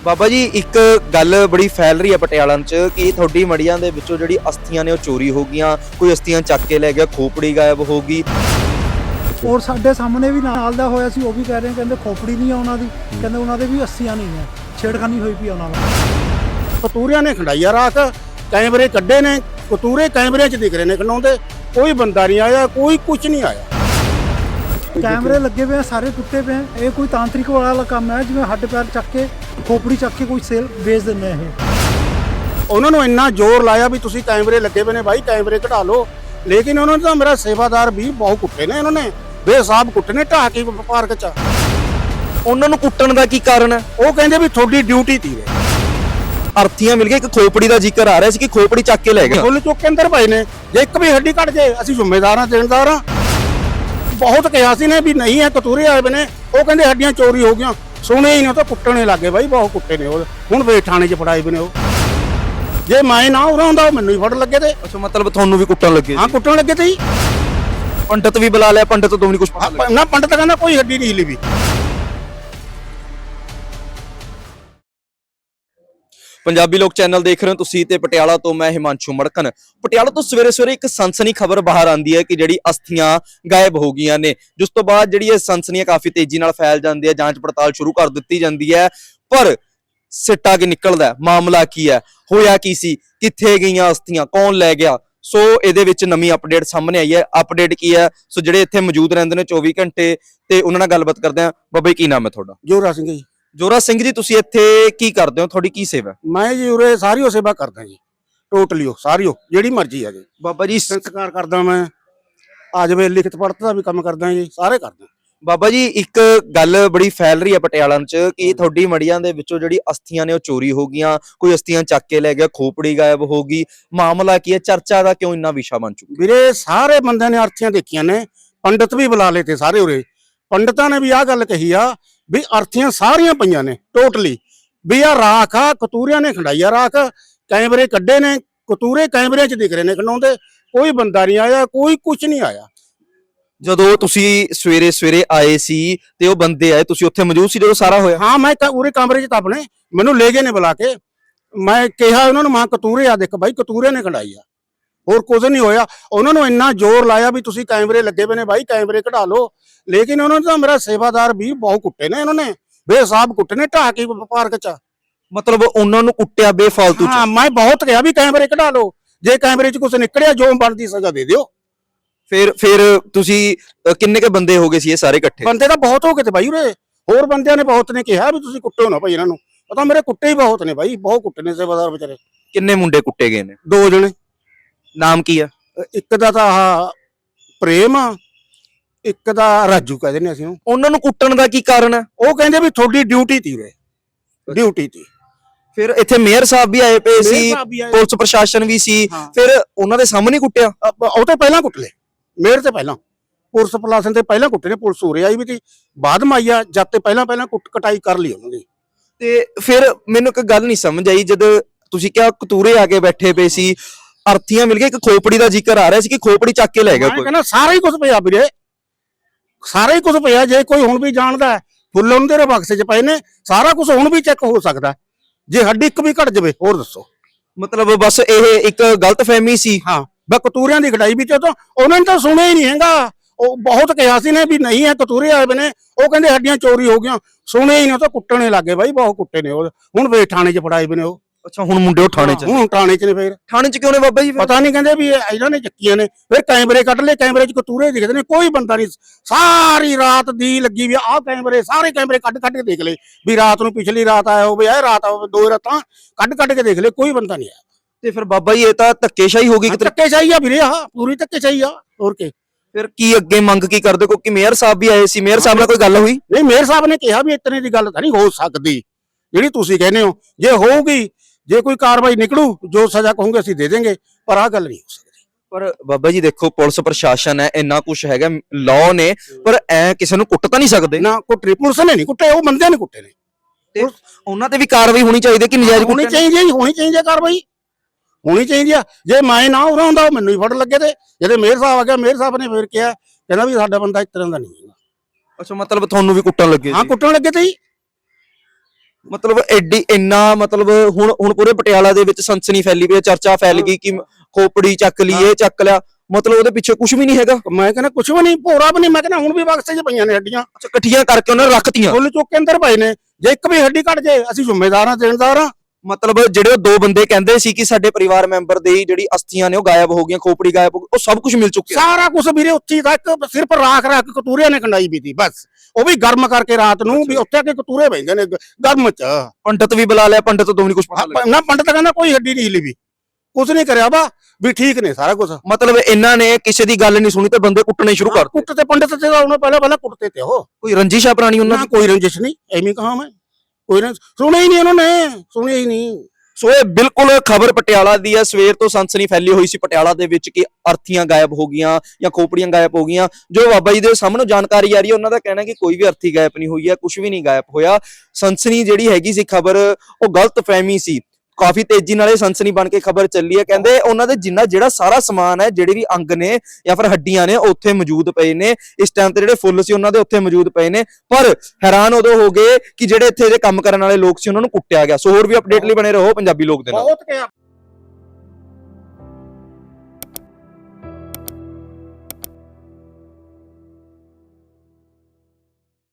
ਬਾਬਾ ਜੀ ਇੱਕ ਗੱਲ ਬੜੀ ਫੈਲ ਰਹੀ ਹੈ ਪਟਿਆਲਾ 'ਚ ਕਿ ਤੁਹਾਡੀ ਮੜੀਆਂ ਦੇ ਵਿੱਚੋਂ ਜਿਹੜੀ ਅਸਥੀਆਂ ਨੇ ਉਹ ਚੋਰੀ ਹੋ ਗਈਆਂ ਕੋਈ ਅਸਥੀਆਂ ਚੱਕ ਕੇ ਲੈ ਗਿਆ ਖੋਪੜੀ ਗਾਇਬ ਹੋ ਗਈ। ਔਰ ਸਾਡੇ ਸਾਹਮਣੇ ਵੀ ਨਾਲ ਦਾ ਹੋਇਆ ਸੀ ਉਹ ਵੀ ਕਹਿ ਰਹੇ ਕਹਿੰਦੇ ਖੋਪੜੀ ਨਹੀਂ ਆ ਉਹਨਾਂ ਦੀ ਕਹਿੰਦੇ ਉਹਨਾਂ ਦੇ ਵੀ 80 ਨਹੀਂ ਹੈ ਛੇੜਖਾਨੀ ਹੋਈ ਪਈ ਉਹਨਾਂ ਨਾਲ ਕਤੂਰਿਆਂ ਨੇ ਖੰਡਾਈਆ ਰਾਖ ਕੈਮਰੇ ਕੱਢੇ ਨੇ ਕਤੂਰੇ ਕੈਮਰੇ 'ਚ ਦਿਖ ਰਹੇ ਨੇ ਖੰਡਾਉਂਦੇ ਕੋਈ ਬੰਦਾ ਨਹੀਂ ਆਇਆ ਕੋਈ ਕੁਝ ਨਹੀਂ ਆਇਆ। ਕੈਮਰੇ ਲੱਗੇ ਹੋਏ ਆ ਸਾਰੇ ਟੁੱਟੇ ਪਏ ਆ। ਇਹ ਕੋਈ ਤਾਂਤਰਿਕ ਵਾਲਾ ਕੰਮ ਹੈ ਜਿਵੇਂ ਹੱਡ ਪੈਰ ਚੱਕ ਕੇ ਖੋਪੜੀ ਚੱਕ ਕੇ ਕੋਈ ਸੇਲ ਵੇਚ ਦਿੰਦੇ ਆ ਇਹ। ਉਹਨਾਂ ਨੂੰ ਇੰਨਾ ਜ਼ੋਰ ਲਾਇਆ ਵੀ ਤੁਸੀਂ ਕੈਮਰੇ ਲੱਗੇ ਪਏ ਨੇ ਭਾਈ ਕੈਮਰੇ ਕਢਾ ਲਓ। ਲੇਕਿਨ ਉਹਨਾਂ ਨੇ ਤਾਂ ਮੇਰਾ ਸੇਵਾਦਾਰ ਵੀ ਬਹੁਤ ਕੁੱਟੇ ਨੇ ਇਹਨਾਂ ਨੇ। ਬੇਸਾਬ ਕੁੱਟੇ ਨੇ ਢਾਹ ਕੇ ਪਾਰਕ 'ਚ। ਉਹਨਾਂ ਨੂੰ ਕੁੱਟਣ ਦਾ ਕੀ ਕਾਰਨ ਹੈ? ਉਹ ਕਹਿੰਦੇ ਵੀ ਤੁਹਾਡੀ ਡਿਊਟੀ ਤੀ ਹੈ ਅਰਥੀਆਂ ਮਿਲ ਗਈਆਂ ਇੱਕ ਖੋਪੜੀ ਦਾ ਜ਼ਿਕਰ ਆ ਰਿਹਾ ਸੀ ਕਿ ਖੋਪੜੀ ਚੱਕ ਕੇ ਲੈ ਗਿਆ। ਫੁੱਲ ਚੁੱਕ ਕੇ ਅੰਦਰ ਪਏ ਨੇ। ਜੇ ਇੱਕ ਵੀ ਹੱਡੀ ਕੱਢ ਜੇ ਅਸੀਂ ਜ਼ਿੰਮੇਦਾਰ ਦੇਣਦਾਰ ਹਾਂ। ਬਹੁਤ ਕਿਹਾ ਸੀ ਨੇ ਵੀ ਨਹੀਂ ਹੈ ਕਤੂਰੇ ਆਏ ਬਨੇ ਉਹ ਕਹਿੰਦੇ ਹੱਡੀਆਂ ਚੋਰੀ ਹੋ ਗਈਆਂ। ਸੁਣੇ ਹੀ ਨਹੀਂ ਉਹ ਤਾਂ ਕੁੱਟਣੇ ਲੱਗੇ ਬਾਈ ਬਹੁਤ ਕੁੱਟੇ ਨੇ ਉਹ। ਹੁਣ ਵੇ ਥਾਣੇ 'ਚ ਫੜਾਏ ਬਨੇ ਉਹ। ਜੇ ਮੈਂ ਨਾ ਉਰਾਂ ਹੁੰਦਾ ਮੈਨੂੰ ਹੀ ਫੜ ਲੱਗੇ ਤੇ। ਅੱਛਾ ਮਤਲਬ ਤੁਹਾਨੂੰ ਵੀ ਕੁੱਟਣ ਲੱਗੇ ਹਾਂ ਕੁੱਟਣ ਲੱਗੇ ਤੇ ਹੀ ਪੰਡਤ ਵੀ ਬੁਲਾ ਲਿਆ ਪੰਡਤ ਤੋਂ ਨਹੀਂ ਕੁਝ ਪਤਾ ਨਾ ਪੰਡਤ ਕਹਿੰਦਾ ਕੋਈ ਹੱਡੀ ਨਹੀਂ ਹਿੱਲੀ ਵੀ। ਪੰਜਾਬੀ ਲੋਕ ਚੈਨਲ ਦੇਖ ਰਹੇ ਹੋ ਤੁਸੀਂ ਤੇ ਪਟਿਆਲਾ ਤੋਂ ਮੈਂ ਹਿਮਾਂਸ਼ੂ ਮੜਕਨ। ਪਟਿਆਲਾ ਤੋਂ ਸਵੇਰੇ ਸਵੇਰੇ ਇੱਕ ਸਨਸਨੀ ਖਬਰ ਬਾਹਰ ਆਂਦੀ ਹੈ ਕਿ ਜਿਹੜੀ ਅਸਥੀਆਂ ਗਾਇਬ ਹੋ ਗਈਆਂ ਨੇ। ਜਿਸ ਤੋਂ ਬਾਅਦ ਜਿਹੜੀ ਇਹ ਸਨਸਨੀਆਂ ਕਾਫੀ ਤੇਜ਼ੀ ਨਾਲ ਫੈਲ ਜਾਂਦੀ ਹੈ, ਜਾਂਚ ਪੜਤਾਲ ਸ਼ੁਰੂ ਕਰ ਦਿੱਤੀ ਜਾਂਦੀ ਹੈ। ਪਰ ਸਿੱਟਾ ਕੀ ਨਿਕਲਦਾ ਮਾਮਲਾ ਕੀ ਹੈ? ਹੋਇਆ ਕੀ ਸੀ? ਕਿੱਥੇ ਗਈਆਂ ਅਸਥੀਆਂ? ਕੌਣ ਲੈ ਗਿਆ? ਸੋ ਇਹਦੇ ਵਿੱਚ ਨਵੀਂ ਅਪਡੇਟ ਸਾਹਮਣੇ ਆਈ ਹੈ। ਅਪਡੇਟ ਕੀ ਹੈ? ਸੋ ਜਿਹੜੇ ਇੱਥੇ ਮੌਜੂਦ ਰਹਿੰਦੇ ਨੇ 24 ਘੰਟੇ ਤੇ ਉਹਨਾਂ ਨਾਲ ਗੱਲਬਾਤ ਕਰਦੇ ਆ ਬਾਬਾ ਜੀ ਕੀ ਨਾਮ ਹੈ ਤੁਹਾਡਾ? ਜੋਰਾ ਸਿੰਘ ਜੀ। ਜੋਰਾ ਸਿੰਘ ਜੀ ਤੁਸੀਂ ਇੱਥੇ ਕੀ ਕਰਦੇ ਹੋ? ਤੁਹਾਡੀ ਕੀ ਸੇਵਾ? ਮੈਂ ਜੀ ਉਰੇ ਸਾਰੀ ਉਹ ਸੇਵਾ ਕਰਦਾ ਜੀ। ਟੋਟਲੀ ਉਹ ਸਾਰੀ ਉਹ ਜਿਹੜੀ ਮਰਜ਼ੀ ਆ ਜੀ। ਬਾਬਾ ਜੀ ਸੰਸਕਾਰ ਕਰਦਾ ਮੈਂ। ਆ ਜਾਵੇ ਲਿਖਤ ਪੜਤ ਦਾ ਵੀ ਕੰਮ ਕਰਦਾ ਜੀ ਸਾਰੇ ਕਰਦਾ। ਬਾਬਾ ਜੀ ਇੱਕ ਗੱਲ ਬੜੀ ਫੈਲ ਰਹੀ ਹੈ ਪਟਿਆਲਾ 'ਚ ਕਿ ਤੁਹਾਡੀ ਮੜੀਆਂ ਦੇ ਵਿੱਚੋਂ ਜਿਹੜੀ ਅਸਥੀਆਂ ਨੇ ਉਹ ਚੋਰੀ ਹੋ ਗਈਆਂ ਕੋਈ ਅਸਥੀਆਂ ਚੱਕ ਕੇ ਲੈ ਗਿਆ ਖੋਪੜੀ ਗਾਇਬ ਹੋ ਗਈ। ਮਾਮਲਾ ਕੀ ਹੈ? ਚਰਚਾ ਦਾ ਕਿਉਂ ਇੰਨਾ ਵਿਸ਼ਾ ਬਣ ਚੁੱਕਾ ਵੀਰੇ ਸਾਰੇ ਬੰਦਿਆਂ ਨੇ ਅਰਥੀਆਂ ਦੇਖੀਆਂ ਨੇ ਪੰਡਤ ਵੀ ਬੁਲਾ ਲਏ ਤੇ ਸਾਰੇ ਉਰੇ। ਪੰਡਤਾਂ ਨੇ ਵੀ ਆਹ ਗੱਲ ਕਹੀ ਆ ਵੀ ਅਰਥੀਆਂ ਸਾਰੀਆਂ ਪਈਆਂ ਨੇ ਟੋਟਲੀ ਵੀ ਆ ਰਾਖ ਆ ਕਤੂਰਿਆਂ ਨੇ ਖੰਡਾਈਆ ਰਾਖ। ਕੈਮਰੇ ਕੱਢੇ ਨੇ ਕਤੂਰੇ ਕੈਮਰੇ 'ਚ ਦਿਖ ਰਹੇ ਨੇ ਖੰਡਾਉਂਦੇ। ਕੋਈ ਬੰਦਾ ਨਹੀਂ ਆਇਆ ਕੋਈ ਕੁਝ ਨਹੀਂ ਆਇਆ। ਜਦੋਂ ਤੁਸੀਂ ਸਵੇਰੇ ਸਵੇਰੇ ਆਏ ਸੀ ਤੇ ਉਹ ਬੰਦੇ ਆਏ ਤੁਸੀਂ ਉੱਥੇ ਮੌਜੂਦ ਸੀ ਜਦੋਂ ਸਾਰਾ ਹੋਇਆ? ਹਾਂ ਮੈਂ ਕ- ਉਰੇ ਕਮਰੇ 'ਚ ਤਾਂ ਆਪਣੇ ਮੈਨੂੰ ਲੈ ਗਏ ਨੇ ਬੁਲਾ ਕੇ। ਮੈਂ ਕਿਹਾ ਉਹਨਾਂ ਨੂੰ ਮਾਂ ਕਤੂਰੇ ਆ ਦੇਖ ਬਾਈ ਕਤੂਰੇ ਨੇ ਖੰਡਾਈ ਆ। ਹੋਰ ਕੁਝ ਨਹੀਂ ਹੋਇਆ। ਉਹਨਾਂ ਨੂੰ ਇੰਨਾ ਜ਼ੋਰ ਲਾਇਆ ਵੀ ਤੁਸੀਂ ਕੈਮਰੇ ਲੱਗੇ ਪਏ ਨੇ ਬਾਈ ਕੈਮਰੇ ਕਢਾ ਲਓ। ਲੇਕਿਨ ਉਹਨਾਂ ਨੇ ਤਾਂ ਮੇਰਾ ਸੇਵਾਦਾਰ ਵੀ ਬਹੁਤ ਕੁੱਟੇ ਨੇ ਇਹਨਾਂ ਨੇ। ਬੇਸਾਬ ਕੁੱਟੇ ਨੇ ਢਾਹ ਕੇ ਪਾਰਕ 'ਚ। ਮਤਲਬ ਉਹਨਾਂ ਨੂੰ ਕੁੱਟਿਆ ਬੇਫਾਲਤੂ ਚ? ਹਾਂ ਮੈਂ ਬਹੁਤ ਕਿਹਾ ਵੀ ਕੈਮਰੇ ਕਢਾ ਲਓ। ਜੇ ਕੈਮਰੇ 'ਚ ਕੁਝ ਨਿਕਲਿਆ ਜੋ ਬਣਦੀ ਸਜ਼ਾ ਦੇ ਦਿਓ। ਫਿਰ ਫਿਰ ਤੁਸੀਂ ਅ, ਕਿੰਨੇ ਕੇ ਬੰਦੇ ਹੋ ਗਏ ਸੀ ਇਹ ਸਾਰੇ ਇਕੱਠੇ? ਬੰਦੇ ਤਾਂ ਬਹੁਤ ਹੋ ਗਏ ਤੇ ਬਾਈ ਉਰੇ। ਹੋਰ ਬੰਦਿਆਂ ਨੇ ਬਹੁਤ ਨੇ ਕਿਹਾ ਵੀ ਤੁਸੀਂ ਕੁੱਟੋ ਨਾ ਭਾਈ ਇਹਨਾਂ ਨੂੰ। ਪਤਾ ਮੇਰੇ ਕੁੱਟੇ ਹੀ ਬਹੁਤ ਨੇ ਬਾਈ ਬਹੁਤ ਕੁੱਟੇ ਨੇ ਸੇਵਾਦਾਰ ਵਿਚਾਰੇ। ਕਿੰਨੇ ਮੁੰਡੇ ਕੁੱਟੇ ਗਏ ਨੇ? ਦੋ ਜਣੇ। ਨਾਮ ਕੀ ਆ? ਇੱਕ ਦਾ ਤਾਂ ਆਹ ਪ੍ਰੇਮ ਆ ਇੱਕ ਦਾ ਰਾਜੂ ਕਹਿੰਦੇ ਨੇ ਅਸੀਂ ਉਹਨੂੰ। ਉਹਨਾਂ ਨੂੰ ਕੁੱਟਣ ਦਾ ਕੀ ਕਾਰਨ ਹੈ ਉਹ ਕਹਿੰਦੇ ਵੀ ਤੁਹਾਡੀ ਡਿਊਟੀ ਤੀ ਵੇ ਡਿਊਟੀ ਤੀ। ਫਿਰ ਇੱਥੇ ਮੇਅਰ ਸਾਹਿਬ ਵੀ ਆਏ ਪਏ ਸੀ ਮੇਅਰ। ਪੁਲਿਸ ਪ੍ਰਸ਼ਾਸਨ ਵੀ ਸੀ ਹਾਂ। ਫਿਰ ਉਹਨਾਂ ਦੇ ਸਾਹਮਣੇ ਹੀ ਕੁੱਟਿਆ ਉਹ ਤੇ ਪਹਿਲਾਂ ਕੁੱਟ ਲਏ। ਮੇਰ ਤੇ ਪਹਿਲਾਂ। ਪੁਲਿਸ ਪ੍ਰਸ਼ਾਸਨ ਤੇ ਪਹਿਲਾਂ ਕੁੱਟੇ ਨੇ ਪੁਲਿਸ ਉਰੇ ਆਈ ਵੀ ਤੀ ਬਾਅਦ ਮ ਆਈ ਆ ਜਦ ਤੇ ਪਹਿਲਾਂ ਪਹਿਲਾਂ ਕੁੱਟ ਕਟਾਈ ਕਰ ਲਈ ਉਹਨਾਂ ਦੀ। ਤੇ ਫਿਰ ਮੈਨੂੰ ਇੱਕ ਗੱਲ ਨਹੀਂ ਸਮਝ ਆਈ ਜਦ ਤੁਸੀਂ ਕਿਹਾ ਕਤੂਰੇ ਆ ਕੇ ਬੈਠੇ ਪਏ ਸੀ ਅਰਥੀਆਂ ਮਿਲ ਗਈਆਂ ਇੱਕ ਖੋਪੜੀ ਦਾ ਜ਼ਿਕਰ ਆ ਰਿਹਾ ਸੀ ਕਿ ਖੋਪੜੀ ਚੱਕ ਕੇ ਲੈ ਗਿਆ ਮੈਂ ਕੋਈ। ਕਹਿੰਦਾ ਸਾਰਾ ਹੀ ਕੁਝ ਪਿਆ ਵੀਰੇ। ਸਾਰਾ ਹੀ ਕੁਝ ਪਿਆ ਜੇ ਕੋਈ ਹੁਣ ਵੀ ਜਾਣਦਾ ਹੈ, ਫੁੱਲ ਉਹਨਾਂ ਦੇ ਬਕਸੇ 'ਚ ਪਏ ਨੇ ਸਾਰਾ ਕੁਝ ਹੁਣ ਵੀ ਚੈੱਕ ਹੋ ਸਕਦਾ ਹੈ। ਜੇ ਹੱਡੀ ਇੱਕ ਵੀ ਘਟ ਜਾਵੇ ਹੋਰ ਦੱਸੋ। ਮਤਲਬ ਬਸ ਇਹ ਇੱਕ ਗਲਤਫਹਿਮੀ ਸੀ। ਹਾਂ ਬਾ ਕਤੂਰਿਆਂ ਦੀ ਕਟਾਈ ਵਿੱਚ ਤਾਂ ਉਹਨਾਂ ਨੇ ਤਾਂ ਸੁਣਿਆ ਹੀ ਨਹੀਂ ਹੈਗਾ। ਉਹ ਬਹੁਤ ਕਿਹਾ ਸੀ ਨੇ ਵੀ ਨਹੀਂ ਹੈ ਕਤੂਰੇ ਆਏ ਬਨੇ ਉਹ ਕਹਿੰਦੇ ਹੱਡੀਆਂ ਚੋਰੀ ਹੋ ਗਈਆਂ। ਸੁਣਿਆ ਹੀ ਨਹੀਂ ਉਹ ਤਾਂ ਕੁੱਟਣੇ ਲੱਗੇ ਬਾਈ ਬਹੁਤ ਕੁੱਟੇ ਨੇ ਉਹ। ਹੁਣ ਵੇ ਥਾਣੇ 'ਚ ਫੜਾਏ ਬਨੇ ਉਹ। ਅੱਛਾ ਹੁਣ ਮੁੰਡੇ ਉਹ ਥਾਣੇ 'ਚ ਹੁਣ ਥਾਣੇ 'ਚ ਨੇ ਫੇਰ। ਥਾਣੇ 'ਚ ਕਿਉਂ ਨੇ ਬਾਬਾ ਜੀ ਫਿਰ? ਪਤਾ ਨਹੀਂ ਕਹਿੰਦੇ ਵੀ ਇਹ ਇਹਨਾਂ ਨੇ ਚੱਕੀਆਂ ਨੇ। ਫਿਰ ਕੈਮਰੇ ਕੱਢ ਲਏ ਕੈਮਰੇ 'ਚ ਕਤੂਰੇ ਦਿਖਦੇ ਨੇ ਕੋਈ ਬੰਦਾ ਨਹੀਂ। ਸਾਰੀ ਰਾਤ ਦੀ ਲੱਗੀ ਵੀ ਆਹ ਕੈਮਰੇ ਸਾਰੇ ਕੈਮਰੇ ਕੱਢ ਕੱਢ ਕੇ ਦੇਖ ਲਏ। ਵੀ ਰਾਤ ਨੂੰ ਪਿਛਲੀ ਰਾਤ ਆਇਆ ਹੋਵੇ ਇਹ ਰਾਤ ਆਵੇ ਦੋ ਰਾਤਾਂ ਕੱਢ ਕੱਢ ਕੇ ਦੇਖ ਲਏ ਕੋਈ ਬੰਦਾ ਨਹੀਂ ਆਇਆ। ਤੇ ਫਿਰ ਬਾਬਾ ਜੀ ਇਹ ਤਾਂ ਧੱਕੇਸ਼ਾਹੀ ਹੋ ਗਈ ਕਿਤੇ? ਧੱਕੇ ਆ ਵੀਰੇ ਆਹ ਪੂਰੀ ਧੱਕੇ ਚਾਹੀਏ ਆ ਹੋਰ ਕੀ। ਫਿਰ ਕੀ ਅੱਗੇ ਮੰਗ ਕੀ ਕਰਦੇ? ਕਿਉਂਕਿ ਮੇਅਰ ਸਾਹਿਬ ਵੀ ਆਏ ਸੀ ਮੇਅਰ ਸਾਹਿਬ ਨਾਲ ਕੋਈ ਗੱਲ ਹੋਈ? ਨਹੀਂ ਮੇਰ ਸਾਹਿਬ ਨੇ ਕਿਹਾ ਵੀ ਇਤਨੇ ਦੀ ਗੱਲ ਤਾਂ ਨਹੀਂ ਹੋ ਸਕਦੀ। ਜਿਹੜੀ ਤੁਸੀਂ ਕਹਿੰਦੇ ਹੋ ਜੇ ਹੋਊਗੀ ਜੇ ਕੋਈ ਕਾਰਵਾਈ ਨਿਕਲੂ ਜੋ ਸਜ਼ਾ ਕਹੋਗੇ ਅਸੀਂ ਦੇ ਦੇਂਗੇ ਪਰ ਆਹ ਗੱਲ ਨਹੀਂ ਹੋ ਸਕਦੀ। ਪਰ ਬਾਬਾ ਜੀ ਦੇਖੋ ਪੁਲਿਸ ਪ੍ਰਸ਼ਾਸਨ ਹੈ ਇੰਨਾ ਕੁਝ ਹੈਗਾ ਲਾਅ ਨੇ ਪਰ ਐ ਕਿਸੇ ਨੂੰ ਕੁੱਟ ਤਾਂ ਨਹੀਂ ਸਕਦੇ। ਨਾ ਕੁੱਟਰੀ ਪੁਲਿਸ ਨੇ ਨਹੀਂ ਕੁੱਟੇ ਉਹ ਬੰਦਿਆਂ ਨੇ ਕੁੱਟੇ ਨੇ। ਤੇ ਉਹਨਾਂ ਤੇ ਵੀ ਕਾਰਵਾਈ ਹੋਣੀ ਚਾਹੀਦੀ ਕਿ ਨਜਾਇਜ਼ ਹੋਣੀ ਕੁੱਟਣ? ਚਾਹੀਦੀ ਹੈ ਹੋਣੀ ਚਾਹੀਦੀ ਹੈ ਕਾਰਵਾਈ। ਹੋਣੀ ਚਾਹੀਦੀ ਆ। ਜੇ ਮੈਂ ਨਾ ਉਰਾਂ ਹੁੰਦਾ ਮੈਨੂੰ ਹੀ ਫੜ ਲੱਗੇ ਤੇ। ਜਦੋਂ ਮੇਰ ਸਾਹਿਬ ਆ ਗਿਆ ਮੇਰ ਸਾਹਿਬ ਨੇ ਫੇਰ ਕਿਹਾ ਕਹਿੰਦਾ ਵੀ ਸਾਡਾ ਬੰਦਾ ਇਸ ਤਰ੍ਹਾਂ ਦਾ ਨਹੀਂ ਹੈਗਾ। ਅੱਛਾ ਮਤਲਬ ਤੁਹਾਨੂੰ ਵੀ ਕੁੱਟਣ ਲੱਗੇ ਹਾਂ ਕੁੱਟਣ ਲੱਗੇ ਤੇ ਹੀ ਮਤਲਬ ਐਡੀ ਇੰਨਾ ਮਤਲਬ ਹੁਣ ਹੁਣ ਪੂਰੇ ਪਟਿਆਲਾ ਦੇ ਵਿੱਚ ਸਨਸਨੀ ਫੈਲੀ ਪਈ ਹੈ ਚਰਚਾ ਫੈਲ ਗਈ ਕਿ ਖੋਪੜੀ ਚੱਕ ਲਈ ਇਹ ਚੱਕ ਲਿਆ ਮਤਲਬ ਉਹਦੇ ਪਿੱਛੇ ਕੁਝ ਵੀ ਨਹੀਂ ਹੈਗਾ। ਮੈਂ ਕਹਿੰਦਾ ਕੁਝ ਵੀ ਨਹੀਂ ਭੋਰਾ ਵੀ ਨਹੀਂ ਮੈਂ ਕਹਿੰਦਾ ਹੁਣ ਵੀ ਬਕਸੇ 'ਚ ਪਈਆਂ ਨੇ ਹੱਡੀਆਂ। ਅੱਛਾ ਇਕੱਠੀਆਂ ਕਰਕੇ ਉਹਨਾਂ ਨੇ ਰੱਖਤੀਆਂ। ਫੁੱਲ ਚੁੱਕ ਕੇ ਅੰਦਰ ਪਏ ਨੇ। ਜੇ ਇੱਕ ਵੀ ਹੱਡੀ ਘਟ ਜੇ ਅਸੀਂ ਜ਼ਿੰਮੇਦਾਰ ਹਾਂ ਦੇਣਦਾਰ ਹਾਂ। ਮਤਲਬ ਜਿਹੜੇ ਉਹ ਦੋ ਬੰਦੇ ਕਹਿੰਦੇ ਸੀ ਕਿ ਸਾਡੇ ਪਰਿਵਾਰ ਮੈਂਬਰ ਦੇ ਹੀ ਜਿਹੜੀ ਅਸਥੀਆਂ ਨੇ ਉਹ ਗਾਇਬ ਹੋ ਗਈਆਂ ਖੋਪੜੀ ਗਾਇਬ ਹੋ ਗਈ ਉਹ ਸਭ ਕੁਝ ਮਿਲ ਚੁੱਕਿਆ। ਸਾਰਾ ਕੁਝ ਵੀਰੇ ਉੱਚੀ ਤੱਕ ਸਿਰਫ ਰਾਖ ਰੱਖ ਕਤੂਰਿਆਂ ਨੇ ਕੰਡਾਈ ਵੀ ਬਸ। ਉਹ ਵੀ ਗਰਮ ਕਰਕੇ ਰਾਤ ਨੂੰ ਵੀ ਉੱਥੇ ਆ ਕੇ ਕਤੂਰੇ ਬੈਂਦੇ ਨੇ ਗ- ਗਰਮ ਚ। ਪੰਡਤ ਵੀ ਬੁਲਾ ਲਿਆ ਪੰਡਤ ਤੋਂ ਵੀ ਕੁਝ ਪਤਾ ਲੱਗਿਆ। ਨਾ ਪੰਡਤ ਕਹਿੰਦਾ ਕੋਈ ਹੱਡੀ ਨਹੀਂ ਹਿੱਲੀ ਵੀ। ਕੁਝ ਨਹੀਂ ਕਰਿਆ ਵਾ ਵੀ ਠੀਕ ਨੇ ਸਾਰਾ ਕੁਝ ਮਤਲਬ ਇਹਨਾਂ ਨੇ ਕਿਸੇ ਦੀ ਗੱਲ ਨਹੀਂ ਸੁਣੀ ਤੇ ਬੰਦੇ ਕੁੱਟਣੇ ਸ਼ੁਰੂ ਕਰ ਦਿੱਤੇ ਕੁੱਟ ਤੇ ਪੰਡਤ ਤੇ ਤਾਂ ਉਹਨੇ ਪਹਿਲਾਂ ਪਹਿਲਾਂ ਕੁੱਟਤੇ ਤੇ ਉਹ। ਕੋਈ ਰੰਜਿਸ਼ ਆ ਪੁਰਾਣੀ ਉਹਨਾਂ ਨਾ ਦੀ? ਕੋਈ ਰੰਜਿਸ਼ ਨਹੀਂ ਐਵੇਂ ਕਹਾ ਮੈਂ। ਕੋਈ ਰੰਜ ਸੁਣਿਆ ਹੀ ਨਹੀਂ ਉਹਨਾਂ ਨੇ ਸੁਣਿਆ ਹੀ ਨਹੀਂ। ਸੋ ਇਹ ਬਿਲਕੁਲ ਖਬਰ ਪਟਿਆਲਾ ਦੀ ਹੈ। ਸਵੇਰ ਤੋਂ ਸਨਸਨੀ ਫੈਲੀ ਹੋਈ ਸੀ ਪਟਿਆਲਾ ਦੇ ਵਿੱਚ ਕਿ ਅਰਥੀਆਂ ਗਾਇਬ ਹੋ ਗਈਆਂ ਜਾਂ ਖੋਪੜੀਆਂ ਗਾਇਬ ਹੋ ਗਈਆਂ। ਜੋ ਬਾਬਾ ਜੀ ਦੇ ਸਾਹਮਣੇ ਜਾਣਕਾਰੀ ਆ ਰਹੀ ਹੈ, ਉਹਨਾਂ ਦਾ ਕਹਿਣਾ ਕਿ ਕੋਈ ਵੀ ਅਰਥੀ ਗਾਇਬ ਨਹੀਂ ਹੋਈ ਹੈ ਕੁਝ ਵੀ ਨਹੀਂ ਗਾਇਬ ਹੋਇਆ। ਸਨਸਨੀ ਜਿਹੜੀ ਹੈਗੀ ਸੀ ਖਬਰ, ਉਹ ਗਲਤ ਫਹਿਮੀ ਸੀ। ਕਾਫੀ ਤੇਜ਼ੀ ਨਾਲ ਇਹ ਸਨਸਨੀ ਬਣ ਕੇ ਖਬਰ ਚੱਲੀ ਹੈ। ਕਹਿੰਦੇ ਉਹਨਾਂ ਦੇ ਜਿੰਨਾ ਜਿਹੜਾ ਸਾਰਾ ਸਮਾਨ ਹੈ, ਜਿਹੜੇ ਵੀ ਅੰਗ ਨੇ ਜਾਂ ਫਿਰ ਹੱਡੀਆਂ ਨੇ ਉੱਥੇ ਮੌਜੂਦ ਪਏ ਨੇ। ਇਸ ਟਾਈਮ ਤੇ ਜਿਹੜੇ ਫੁੱਲ ਸੀ, ਉਹਨਾਂ ਦੇ ਉੱਥੇ ਮੌਜੂਦ ਪਏ ਨੇ। ਪਰ ਹੈਰਾਨ ਉਦੋਂ ਹੋ ਗਏ ਕਿ ਜਿਹੜੇ ਇੱਥੇ ਦੇ ਕੰਮ ਕਰਨ ਵਾਲੇ ਲੋਕ ਸੀ, ਉਹਨਾਂ ਨੂੰ ਕੁੱਟਿਆ ਗਿਆ। ਸੋ ਹੋਰ ਵੀ ਅਪਡੇਟ ਲਈ ਬਣੇ ਰਹੋ ਪੰਜਾਬੀ ਲੋਕ ਦੇ ਨਾਲ। ਬਹੁਤ ਕਿਹਾ